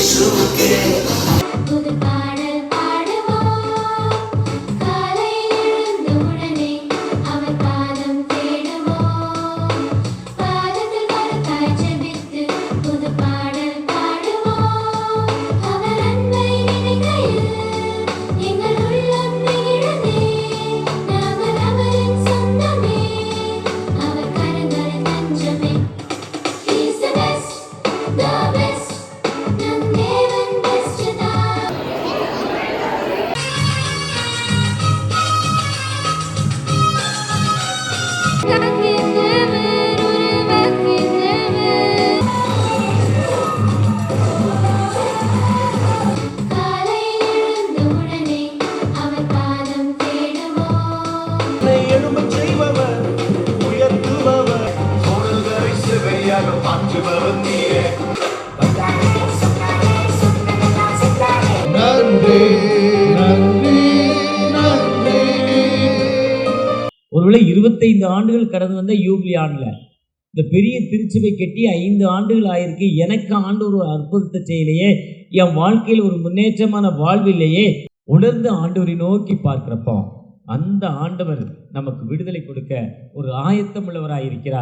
Isso que ஒருவேளை இருபத்தைந்து ஆண்டுகள் கடந்து வந்த யூப்ளி இந்த பெரிய திருச்சபை கட்டி ஐந்து ஆண்டுகள் ஆயிருக்கு. எனக்கு ஆண்டு ஒரு அற்புதத்தை செய்யலையே. என் வாழ்க்கையில் ஒரு முன்னேற்றமான வாழ்வில்லையே உணர்ந்து ஆண்டவரை நோக்கி பார்க்கிறப்போ அந்த ஆண்டவர் நமக்கு விடுதலை கொடுக்க ஒரு ஆயத்தம் உள்ளவராயிருக்கிறார்